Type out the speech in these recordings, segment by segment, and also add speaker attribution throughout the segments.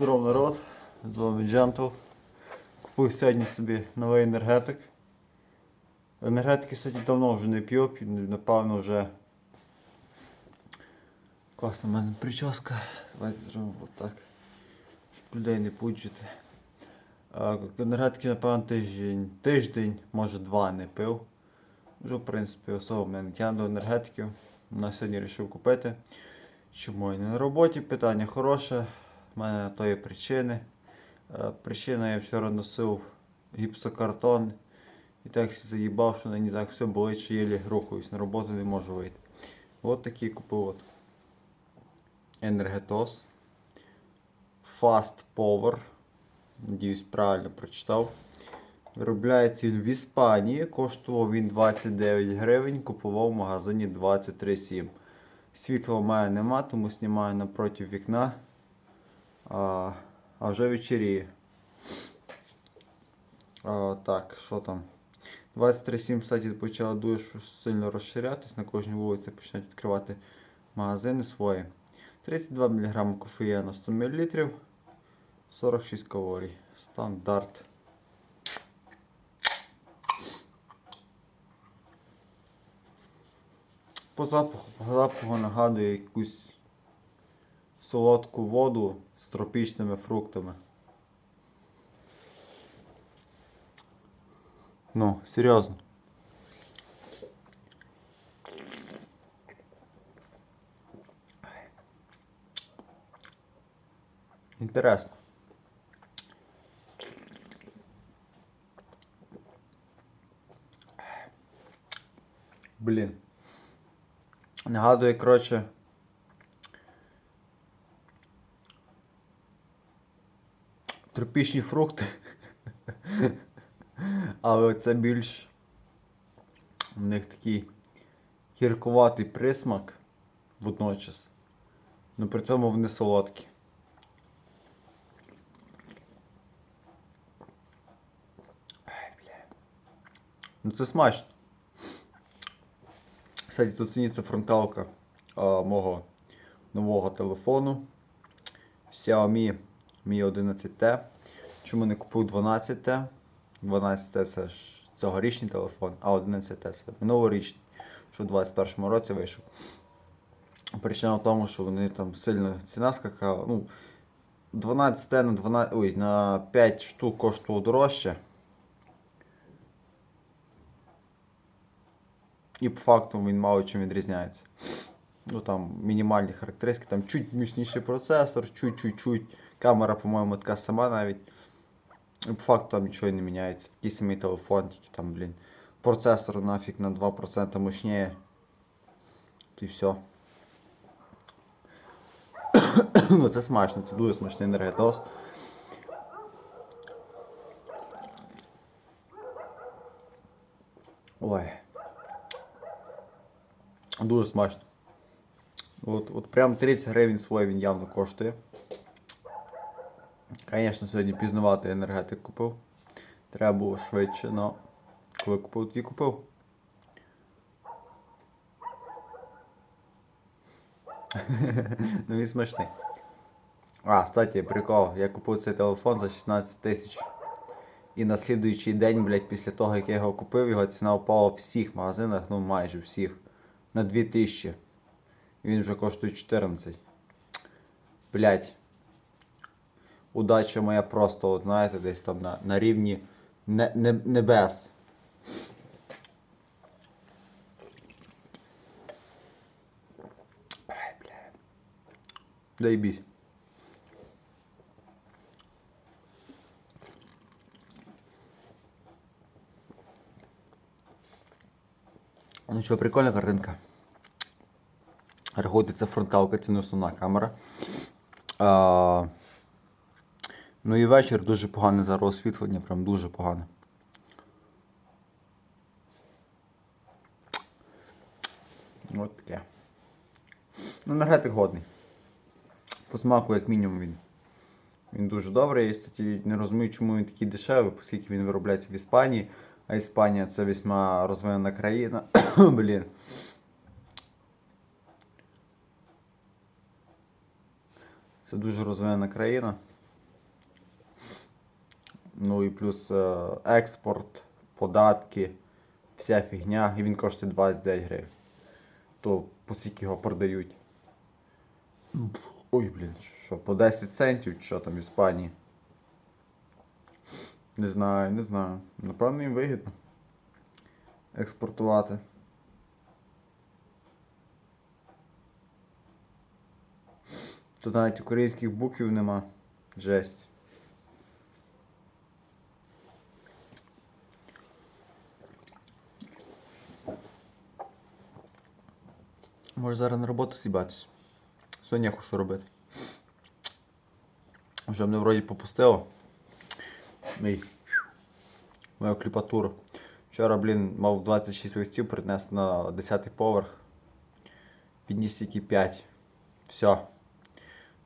Speaker 1: Здоров народ, з вами Джентл. Купив сьогодні собі новий енергетик. Енергетики, кстати, давно вже не п'ю, напевно вже. Класна в мене прическа. Давайте зробимо отак. Щоб людей не пуджити. Енергетики, напевно, тиждень, тиждень, може два не пив. Вже, в принципі, особо мене не тягне до енергетиків. На сьогодні вирішив купити. Чому я не на роботі? Питання хороше. У мене на то є причини. Е, Причина я вчора носив гіпсокартон і так заїбав, що мені так все болить, єлі рухаюсь, на роботу не можу вийти. От такий купив от. Енергетос. Fast Power. Надіюсь, правильно прочитав. Виробляється він в Іспанії, коштував він 29 гривень, купував в магазині 23,7. Світла в мене нема, тому знімаю напроти вікна. А, а вже вечеріє. А, так, що там? 23,7, кстати, почала дуже сильно розширятись. На кожній вулиці почнуть відкривати магазини свої. 32 мг кофеїну 100 мл. 46 калорій. Стандарт. По запаху, по запаху нагадує якусь солодку воду з тропічними фруктами. Ну, серйозно. Інтересно. Блін. Нагадує, коротше. Тропічні фрукти. Але це більш. У них такий гіркуватий присмак водночас. Ну при цьому вони солодкі. Ну це смачно. Кстати, зацініть фронталка а, мого нового телефону Xiaomi Mi 11T. Чому не купив 12T? 12T це ж цьогорічний телефон, а 11T це минулорічний, що в 2021 році вийшов. Причина в тому, що вони там сильно ціна скакала. Ну, 12T на 12, ой, на 5 штук коштувало дорожче. І по факту він мало чим відрізняється. Ну там мінімальні характеристики, там чуть мощніший процесор, чуть-чуть-чуть. Камера, по-моєму, така сама навіть. По факту там нічого не міняється. Такий самий телефон, тільки там, блін. Процесор нафіг на 2% мощніє. І все. ну це смачно, це дуже смачний енергетос. Ой. Дуже смачно. От, от прям 30 гривень своє він явно коштує. Звісно, сьогодні пізнавати енергетик купив. Треба було швидше, але коли купив, тоді купив. ну він смачний. А, кстати, прикол, я купив цей телефон за 16 тисяч. І на слідуючий день, блядь, після того, як я його купив, його ціна впала в всіх магазинах, ну майже всіх. На 2000. І він вже коштує 14. Блять. Удача моя просто, от, знаєте, десь там на, на рівні не, не, небес. Ай, бля. Заебись. Ну що, прикольна картинка. Рахуйте, це фронталка, це не основна камера. А, ну і вечір дуже погане зараз освітлення, прям дуже погане. От таке. Ну, енергетик годний. По смаку, як мінімум, він. Він дуже добрий. Я кстати, не розумію, чому він такий дешевий, оскільки він виробляється в Іспанії. А Іспанія це весьма розвинена країна. Блін. Це дуже розвинена країна. Ну і плюс е, експорт, податки, вся фігня. І він коштує 29 гривень. То по скільки його продають? Ой, блін, що, по 10 центів, що там в Іспанії? Не знаю, не знаю. Напевно, їм вигідно експортувати. Тут навіть українських буквів нема. Жесть. Може зараз на роботу сібатись. Сьогодні я хочу робити. Вже мене вроді попустило. Мій. Мою кліпатуру. Вчора, блін, мав 26 листів принести на 10 поверх. Підніс тільки 5. Все. У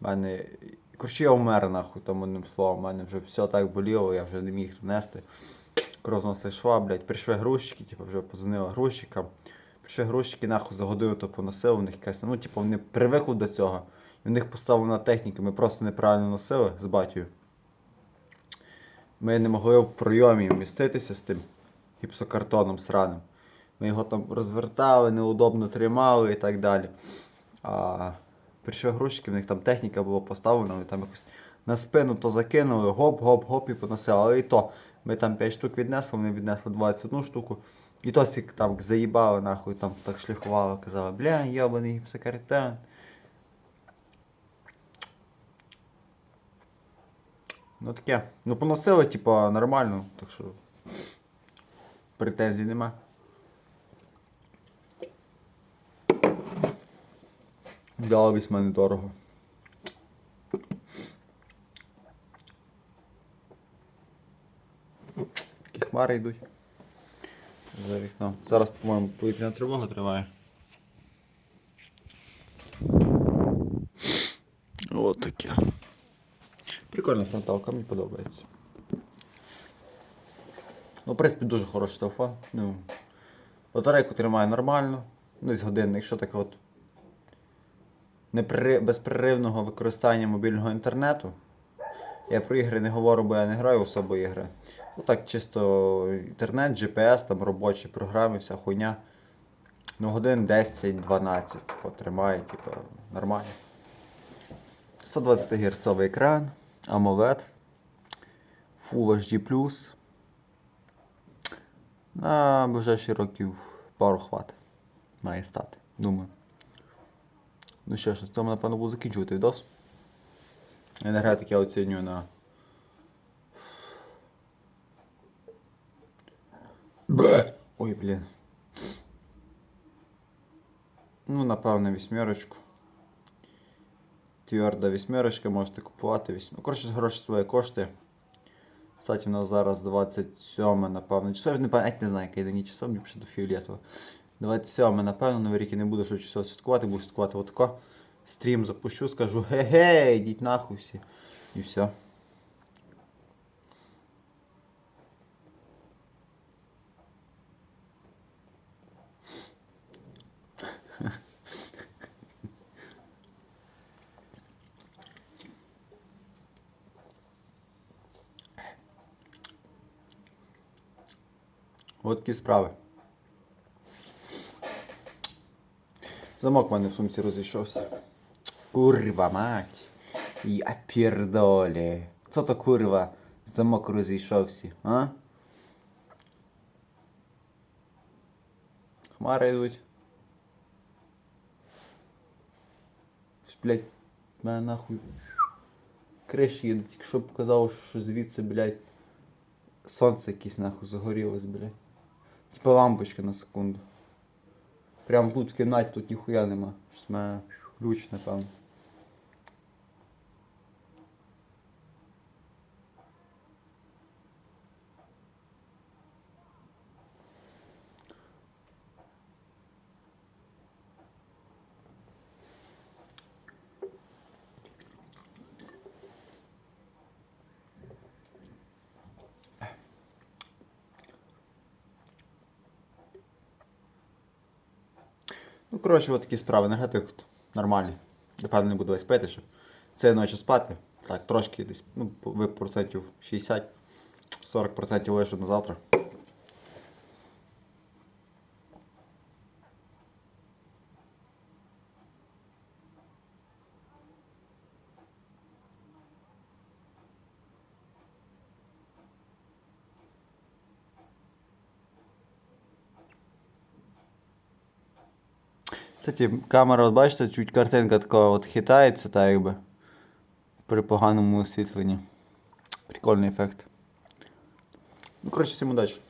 Speaker 1: мене. Коротше, я вмер нахуй там одним словом. У мене вже все так боліло, я вже не міг нести. Кров носи шва, блядь, прийшли грузчики, типу, вже позвонили грузчикам. Прийшли грузчики, нахуй за годину то поносили, у них якась, ну, типу, вони привикли до цього. І в них поставлена техніка, ми просто неправильно носили з батькою. Ми не могли в пройомі вміститися з тим гіпсокартоном сраним. Ми його там розвертали, неудобно тримали і так далі. А прийшли грузчики, в них там техніка була поставлена, вони там якось на спину то закинули, гоп-гоп-гоп і поносили. Але і то ми там 5 штук віднесли, вони віднесли 21 штуку. І то сік там заїбали, нахуй, там так шліхували, казали, бля, йобаний гіпсокартон. Ну таке. Ну поносили, типа, нормально, так що претензій нема. Взяла весьма недорого. Такі хмари йдуть. За вікном. Зараз, по-моєму, повітряна тривога триває. От таке. Прикольна фронталка, мені подобається. Ну, в принципі, дуже хороший телефон. Ну, батарейку тримає нормально. Ну, з годинник, якщо таке от непри... безперервного використання мобільного інтернету. Я про ігри не говорю, бо я не граю особо ігри. Ну так, чисто інтернет, GPS, там робочі програми, вся хуйня. Ну, годин 10-12 тако тримає, типу, нормально. 120 Гц екран, AMOLED, Full HD+. На ближайші років пару хват. Має стати, думаю. Ну що ж, на цьому, напевно, буду закінчувати відос. Енергетик я оцінюю на. Бе. Ой, блін. Ну, напевно, вісьмерочку. Тверда вісьмерочка, можете купувати вісьм... Ну, коротше, гроші свої кошти. Кстати, у нас зараз 27, напевно. Часов не пам'ятаю, не знаю, яке день часов, мені пише до фіолетового. 27, напевно, новий рік я не буду швидше всього святкувати, буду святкувати отако. Стрім запущу, скажу ге-ге, йдіть нахуй всі. І все. От такі справи. Замок в мене в сумці розійшовся. Курва мать. Я пердолі. Що то курва? Замок розійшовся, а? Хмари йдуть. Блять, мене нахуй. Криш їде, тільки що показав, що звідси, блять, сонце якесь нахуй загорілось, блять. Типа лампочка на секунду. Прям тут в кімнаті тут ніхуя нема. Ключ, напевно. Ну, коротше, от такі справи. Енергетик от нормальний. Напевно, не буду весь пити, щоб цієї ночі спати. Так, трошки десь, ну, ви процентів 60 40% лишу на завтра. Кстати, камера, от бачите, чуть картинка така от хитається, так якби. При поганому освітленні. Прикольний ефект. Ну, коротше, всім удачі.